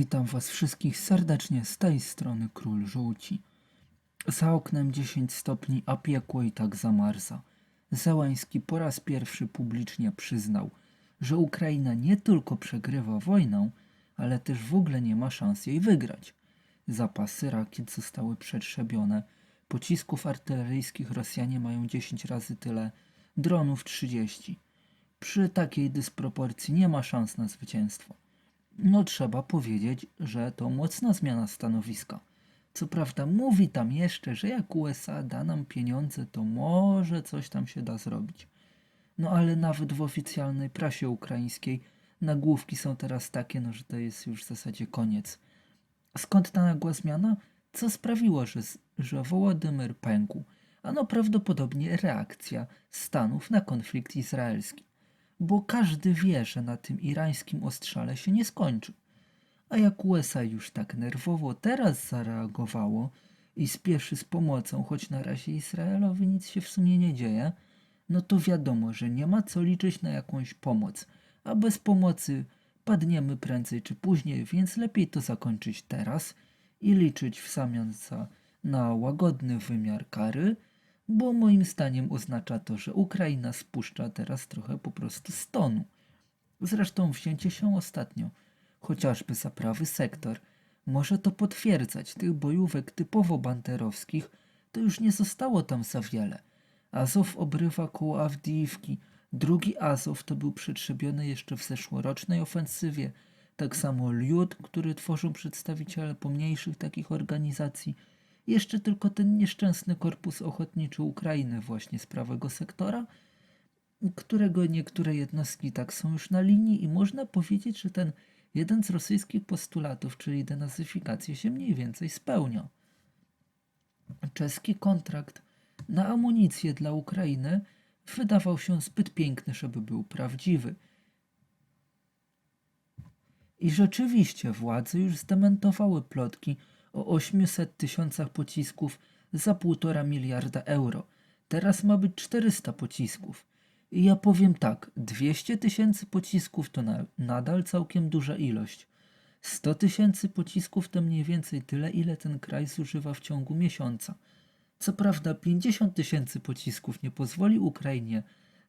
Witam Was wszystkich serdecznie z tej strony Król Żółci. Za oknem 10 stopni, a piekło i tak zamarza. Zełański po raz pierwszy publicznie przyznał, że Ukraina nie tylko przegrywa wojnę, ale też w ogóle nie ma szans jej wygrać. Zapasy rakiet zostały przetrzebione, pocisków artyleryjskich Rosjanie mają 10 razy tyle, dronów 30. Przy takiej dysproporcji nie ma szans na zwycięstwo. No trzeba powiedzieć, że to mocna zmiana stanowiska. Co prawda mówi tam jeszcze, że jak USA da nam pieniądze, to może coś tam się da zrobić. No ale nawet w oficjalnej prasie ukraińskiej nagłówki są teraz takie, no że to jest już w zasadzie koniec. Skąd ta nagła zmiana? Co sprawiło, że, że Wołodymyr pękł? Ano prawdopodobnie reakcja Stanów na konflikt izraelski bo każdy wie, że na tym irańskim ostrzale się nie skończy. A jak USA już tak nerwowo teraz zareagowało i spieszy z pomocą, choć na razie Izraelowi nic się w sumie nie dzieje, no to wiadomo, że nie ma co liczyć na jakąś pomoc, a bez pomocy padniemy prędzej czy później, więc lepiej to zakończyć teraz i liczyć w zamian za, na łagodny wymiar kary, bo moim zdaniem oznacza to, że Ukraina spuszcza teraz trochę po prostu stonu. Zresztą wzięcie się ostatnio, chociażby za prawy sektor, może to potwierdzać. Tych bojówek typowo banderowskich to już nie zostało tam za wiele. Azow obrywa koło Awdijiwki, drugi Azow to był przetrzebiony jeszcze w zeszłorocznej ofensywie, tak samo Liud, który tworzą przedstawiciele pomniejszych takich organizacji, jeszcze tylko ten nieszczęsny korpus ochotniczy Ukrainy właśnie z prawego sektora, którego niektóre jednostki tak są już na linii i można powiedzieć, że ten jeden z rosyjskich postulatów, czyli denazyfikację się mniej więcej spełnia. Czeski kontrakt na amunicję dla Ukrainy wydawał się zbyt piękny, żeby był prawdziwy. I rzeczywiście władze już zdementowały plotki o 800 tysiącach pocisków za 1,5 miliarda euro. Teraz ma być 400 pocisków. I ja powiem tak, 200 tysięcy pocisków to na, nadal całkiem duża ilość. 100 tysięcy pocisków to mniej więcej tyle, ile ten kraj zużywa w ciągu miesiąca. Co prawda 50 tysięcy pocisków nie pozwoli Ukrainie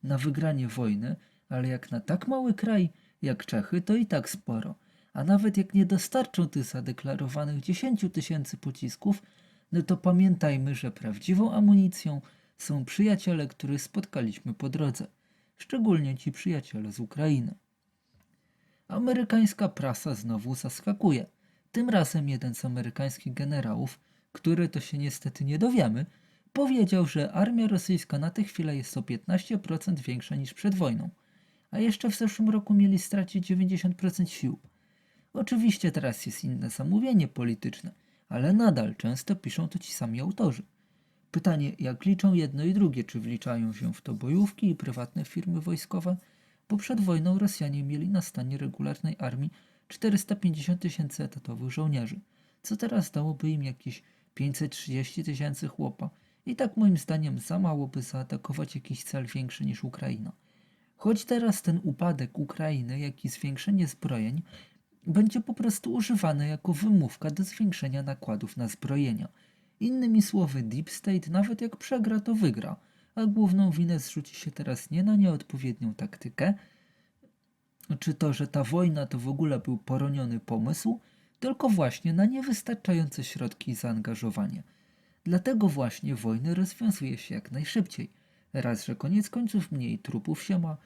na wygranie wojny, ale jak na tak mały kraj jak Czechy, to i tak sporo. A nawet jak nie dostarczą tych zadeklarowanych 10 tysięcy pocisków, no to pamiętajmy, że prawdziwą amunicją są przyjaciele, których spotkaliśmy po drodze. Szczególnie ci przyjaciele z Ukrainy. Amerykańska prasa znowu zaskakuje. Tym razem jeden z amerykańskich generałów, który to się niestety nie dowiemy, powiedział, że armia rosyjska na tę chwilę jest o 15% większa niż przed wojną, a jeszcze w zeszłym roku mieli stracić 90% sił. Oczywiście teraz jest inne zamówienie polityczne, ale nadal często piszą to ci sami autorzy. Pytanie, jak liczą jedno i drugie, czy wliczają się w to bojówki i prywatne firmy wojskowe? Bo przed wojną Rosjanie mieli na stanie regularnej armii 450 tysięcy etatowych żołnierzy, co teraz dałoby im jakieś 530 tysięcy chłopa. I tak moim zdaniem za mało by zaatakować jakiś cel większy niż Ukraina. Choć teraz ten upadek Ukrainy, jak i zwiększenie zbrojeń będzie po prostu używane jako wymówka do zwiększenia nakładów na zbrojenia. Innymi słowy, Deep State nawet jak przegra, to wygra, a główną winę zrzuci się teraz nie na nieodpowiednią taktykę, czy to, że ta wojna to w ogóle był poroniony pomysł, tylko właśnie na niewystarczające środki i zaangażowanie. Dlatego właśnie wojny rozwiązuje się jak najszybciej. Raz, że koniec końców mniej trupów się ma,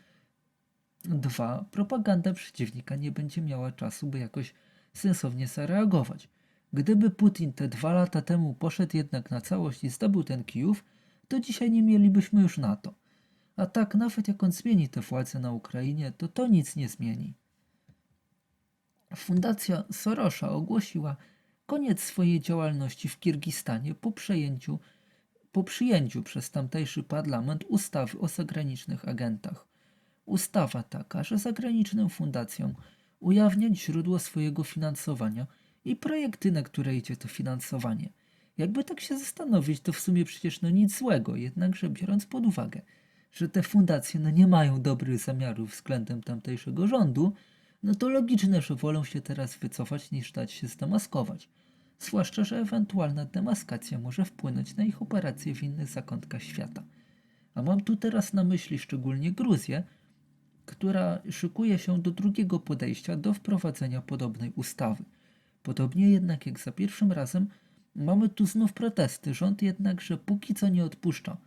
Dwa, propaganda przeciwnika nie będzie miała czasu, by jakoś sensownie zareagować. Gdyby Putin te dwa lata temu poszedł jednak na całość i zdobył ten Kijów, to dzisiaj nie mielibyśmy już NATO. A tak, nawet jak on zmieni tę władzę na Ukrainie, to to nic nie zmieni. Fundacja Sorosza ogłosiła koniec swojej działalności w Kirgistanie po przejęciu, po przyjęciu przez tamtejszy parlament ustawy o zagranicznych agentach. Ustawa taka, że zagranicznym fundacjom ujawniać źródło swojego finansowania i projekty, na które idzie to finansowanie. Jakby tak się zastanowić, to w sumie przecież no nic złego, jednakże biorąc pod uwagę, że te fundacje no nie mają dobrych zamiarów względem tamtejszego rządu, no to logiczne, że wolą się teraz wycofać niż dać się zdemaskować. Zwłaszcza, że ewentualna demaskacja może wpłynąć na ich operacje w innych zakątkach świata. A mam tu teraz na myśli szczególnie Gruzję, która szykuje się do drugiego podejścia do wprowadzenia podobnej ustawy. Podobnie jednak jak za pierwszym razem, mamy tu znów protesty. Rząd jednakże póki co nie odpuszcza.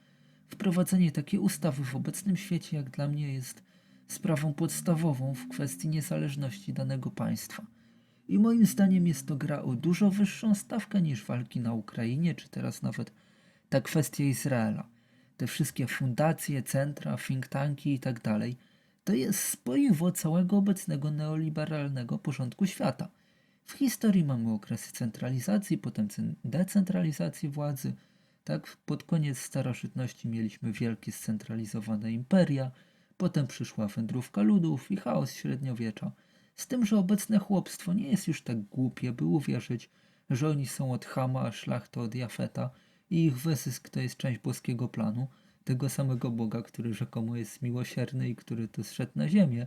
Wprowadzenie takiej ustawy w obecnym świecie, jak dla mnie, jest sprawą podstawową w kwestii niezależności danego państwa. I moim zdaniem jest to gra o dużo wyższą stawkę niż walki na Ukrainie, czy teraz nawet ta kwestia Izraela. Te wszystkie fundacje, centra, think tanki i tak to jest spoiwo całego obecnego neoliberalnego porządku świata. W historii mamy okresy centralizacji, potem decentralizacji władzy. Tak, pod koniec starożytności mieliśmy wielkie scentralizowane imperia, potem przyszła wędrówka ludów i chaos średniowiecza. Z tym, że obecne chłopstwo nie jest już tak głupie, by uwierzyć, że oni są od Hama, a szlachta od Jafeta i ich wyzysk to jest część boskiego planu, tego samego Boga, który rzekomo jest miłosierny i który to zszedł na ziemię,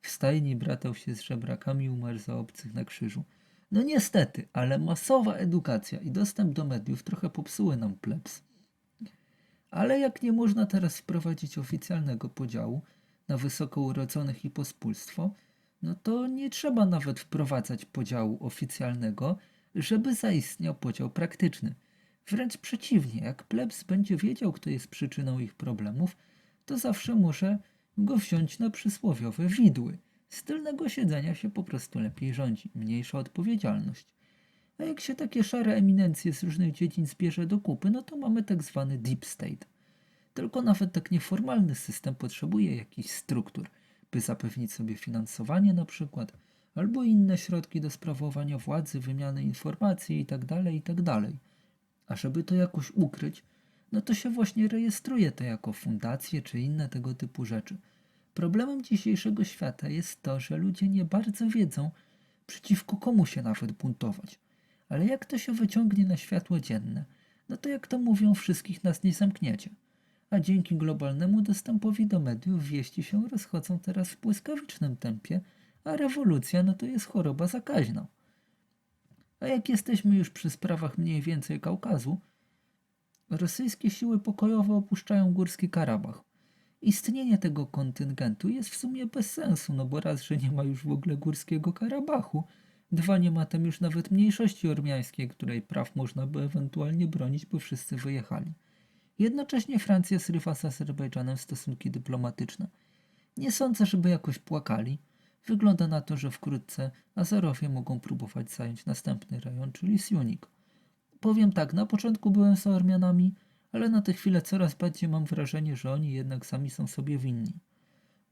w stajni bratał się z żebrakami i umarł za obcych na krzyżu. No niestety, ale masowa edukacja i dostęp do mediów trochę popsuły nam plebs. Ale jak nie można teraz wprowadzić oficjalnego podziału na wysoko urodzonych i pospólstwo, no to nie trzeba nawet wprowadzać podziału oficjalnego, żeby zaistniał podział praktyczny. Wręcz przeciwnie, jak plebs będzie wiedział, kto jest przyczyną ich problemów, to zawsze może go wziąć na przysłowiowe widły. Z tylnego siedzenia się po prostu lepiej rządzi, mniejsza odpowiedzialność. A jak się takie szare eminencje z różnych dziedzin zbierze do kupy, no to mamy tak zwany deep state. Tylko nawet tak nieformalny system potrzebuje jakichś struktur, by zapewnić sobie finansowanie na przykład, albo inne środki do sprawowania władzy, wymiany informacji itd., itd. A żeby to jakoś ukryć, no to się właśnie rejestruje to jako fundacje czy inne tego typu rzeczy. Problemem dzisiejszego świata jest to, że ludzie nie bardzo wiedzą, przeciwko komu się nawet buntować. Ale jak to się wyciągnie na światło dzienne, no to jak to mówią, wszystkich nas nie zamkniecie. A dzięki globalnemu dostępowi do mediów wieści się rozchodzą teraz w błyskawicznym tempie, a rewolucja no to jest choroba zakaźna. A jak jesteśmy już przy sprawach mniej więcej Kaukazu, rosyjskie siły pokojowe opuszczają Górski Karabach. Istnienie tego kontyngentu jest w sumie bez sensu, no bo raz, że nie ma już w ogóle Górskiego Karabachu, dwa, nie ma tam już nawet mniejszości ormiańskiej, której praw można by ewentualnie bronić, bo wszyscy wyjechali. Jednocześnie Francja zrywa z Azerbejdżanem stosunki dyplomatyczne. Nie sądzę, żeby jakoś płakali – Wygląda na to, że wkrótce Azerowie mogą próbować zająć następny rejon, czyli Siunik. Powiem tak, na początku byłem za Ormianami, ale na tę chwilę coraz bardziej mam wrażenie, że oni jednak sami są sobie winni.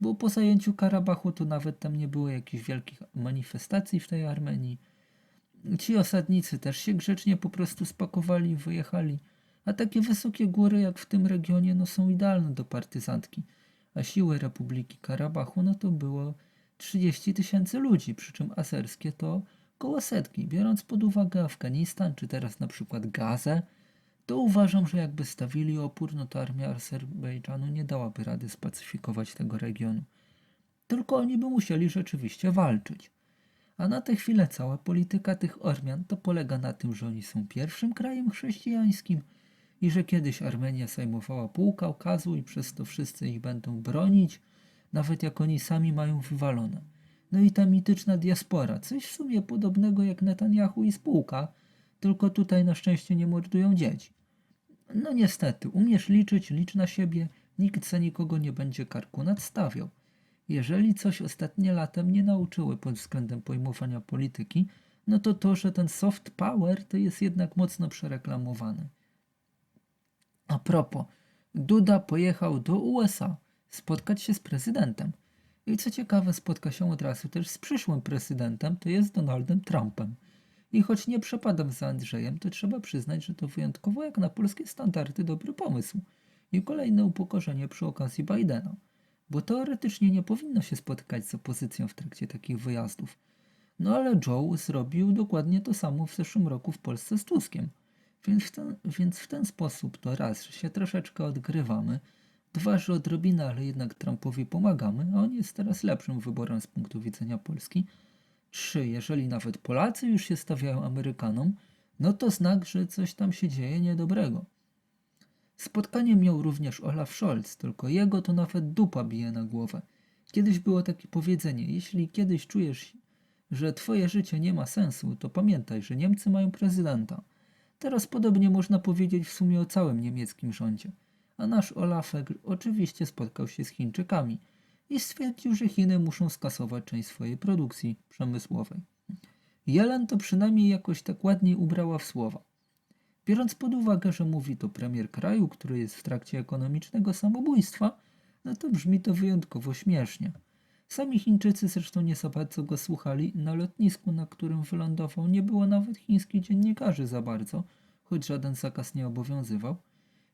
Bo po zajęciu Karabachu to nawet tam nie było jakichś wielkich manifestacji w tej Armenii. Ci osadnicy też się grzecznie po prostu spakowali i wyjechali. A takie wysokie góry jak w tym regionie no są idealne do partyzantki. A siły Republiki Karabachu no to było 30 tysięcy ludzi, przy czym aserskie to koło setki. Biorąc pod uwagę Afganistan, czy teraz na przykład Gazę, to uważam, że jakby stawili opór, no to armia Azerbejdżanu nie dałaby rady spacyfikować tego regionu. Tylko oni by musieli rzeczywiście walczyć. A na tę chwilę cała polityka tych Ormian to polega na tym, że oni są pierwszym krajem chrześcijańskim i że kiedyś Armenia zajmowała pół Kaukazu i przez to wszyscy ich będą bronić, nawet jak oni sami mają wywalone. No i ta mityczna diaspora, coś w sumie podobnego jak Netanyahu i spółka, tylko tutaj na szczęście nie mordują dzieci. No niestety, umiesz liczyć, licz na siebie, nikt za nikogo nie będzie karku nadstawiał. Jeżeli coś ostatnie lata mnie nauczyły pod względem pojmowania polityki, no to to, że ten soft power to jest jednak mocno przereklamowany. A propos, Duda pojechał do USA spotkać się z prezydentem. I co ciekawe, spotka się od razu też z przyszłym prezydentem, to jest Donaldem Trumpem. I choć nie przepadam za Andrzejem, to trzeba przyznać, że to wyjątkowo jak na polskie standardy dobry pomysł. I kolejne upokorzenie przy okazji Bidena. Bo teoretycznie nie powinno się spotykać z opozycją w trakcie takich wyjazdów. No ale Joe zrobił dokładnie to samo w zeszłym roku w Polsce z Tuskiem. Więc w ten, więc w ten sposób to raz, że się troszeczkę odgrywamy, Dwa, że odrobinę, ale jednak Trumpowi pomagamy, a on jest teraz lepszym wyborem z punktu widzenia Polski. Trzy, jeżeli nawet Polacy już się stawiają Amerykanom, no to znak, że coś tam się dzieje niedobrego. Spotkanie miał również Olaf Scholz, tylko jego to nawet dupa bije na głowę. Kiedyś było takie powiedzenie: jeśli kiedyś czujesz, że twoje życie nie ma sensu, to pamiętaj, że Niemcy mają prezydenta. Teraz podobnie można powiedzieć w sumie o całym niemieckim rządzie. A nasz Olafek oczywiście spotkał się z Chińczykami i stwierdził, że Chiny muszą skasować część swojej produkcji przemysłowej. Jelen to przynajmniej jakoś tak ładniej ubrała w słowa. Biorąc pod uwagę, że mówi to premier kraju, który jest w trakcie ekonomicznego samobójstwa, no to brzmi to wyjątkowo śmiesznie. Sami Chińczycy zresztą nie za bardzo go słuchali. Na lotnisku, na którym wylądował, nie było nawet chińskich dziennikarzy za bardzo, choć żaden zakaz nie obowiązywał.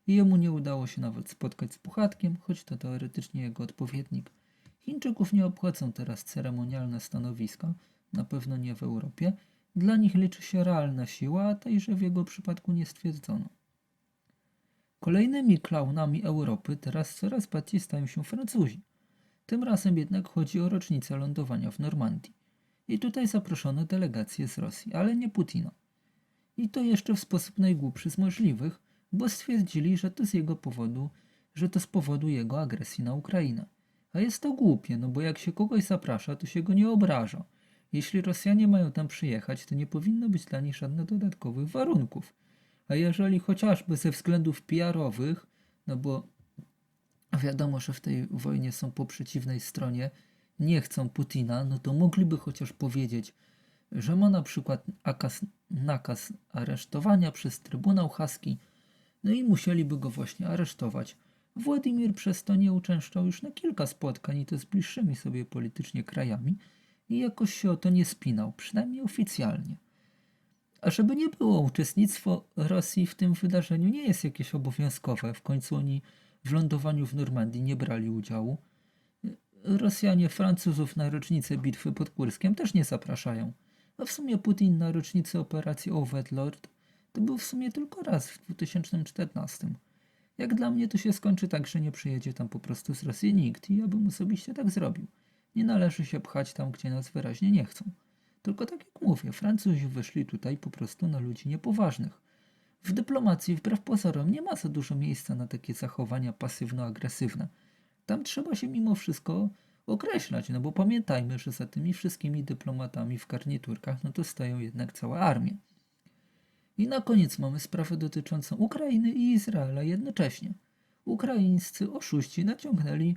Jemu nie udało się nawet spotkać z Puchatkiem, choć to teoretycznie jego odpowiednik. Chińczyków nie obchodzą teraz ceremonialne stanowiska, na pewno nie w Europie. Dla nich liczy się realna siła, a tejże w jego przypadku nie stwierdzono. Kolejnymi klaunami Europy teraz coraz bardziej stają się Francuzi. Tym razem jednak chodzi o rocznicę lądowania w Normandii. I tutaj zaproszono delegację z Rosji, ale nie Putina. I to jeszcze w sposób najgłupszy z możliwych, bo stwierdzili, że to z jego powodu, że to z powodu jego agresji na Ukrainę. A jest to głupie, no bo jak się kogoś zaprasza, to się go nie obraża. Jeśli Rosjanie mają tam przyjechać, to nie powinno być dla nich żadnych dodatkowych warunków. A jeżeli chociażby ze względów PR-owych, no bo wiadomo, że w tej wojnie są po przeciwnej stronie, nie chcą Putina, no to mogliby chociaż powiedzieć, że ma na przykład nakaz, aresztowania przez Trybunał Haski, no i musieliby go właśnie aresztować. Władimir przez to nie uczęszczał już na kilka spotkań i to z bliższymi sobie politycznie krajami i jakoś się o to nie spinał, przynajmniej oficjalnie. A żeby nie było, uczestnictwo Rosji w tym wydarzeniu nie jest jakieś obowiązkowe. W końcu oni w lądowaniu w Normandii nie brali udziału. Rosjanie Francuzów na rocznicę bitwy pod Kurskiem też nie zapraszają. A w sumie Putin na rocznicę operacji Overlord to był w sumie tylko raz w 2014. Jak dla mnie to się skończy tak, że nie przyjedzie tam po prostu z Rosji nikt i ja bym osobiście tak zrobił. Nie należy się pchać tam, gdzie nas wyraźnie nie chcą. Tylko tak jak mówię, Francuzi wyszli tutaj po prostu na ludzi niepoważnych. W dyplomacji, wbrew pozorom, nie ma za dużo miejsca na takie zachowania pasywno-agresywne. Tam trzeba się mimo wszystko określać, no bo pamiętajmy, że za tymi wszystkimi dyplomatami w garniturkach, no to stoją jednak cała armia. I na koniec mamy sprawę dotyczącą Ukrainy i Izraela jednocześnie. Ukraińscy oszuści naciągnęli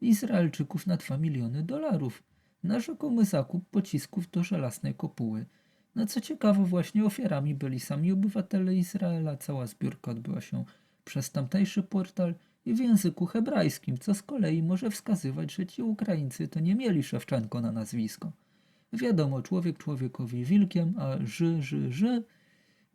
Izraelczyków na 2 miliony dolarów na rzekomy zakup pocisków do żelaznej kopuły. No co ciekawe, właśnie ofiarami byli sami obywatele Izraela. Cała zbiórka odbyła się przez tamtejszy portal i w języku hebrajskim, co z kolei może wskazywać, że ci Ukraińcy to nie mieli Szewczenko na nazwisko. Wiadomo, człowiek człowiekowi wilkiem, a ży, ży, ży.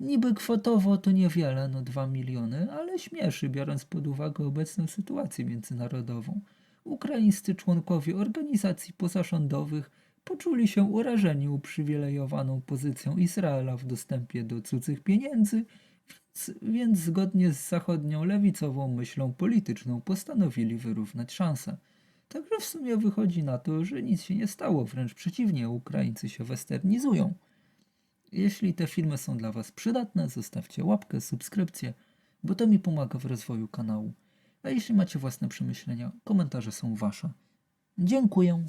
Niby kwotowo to niewiele, no 2 miliony, ale śmieszy, biorąc pod uwagę obecną sytuację międzynarodową. Ukraińscy członkowie organizacji pozarządowych poczuli się urażeni uprzywilejowaną pozycją Izraela w dostępie do cudzych pieniędzy, więc, więc zgodnie z zachodnią lewicową myślą polityczną postanowili wyrównać szanse. Także w sumie wychodzi na to, że nic się nie stało, wręcz przeciwnie, Ukraińcy się westernizują. Jeśli te filmy są dla Was przydatne, zostawcie łapkę, subskrypcję, bo to mi pomaga w rozwoju kanału. A jeśli macie własne przemyślenia, komentarze są Wasze. Dziękuję.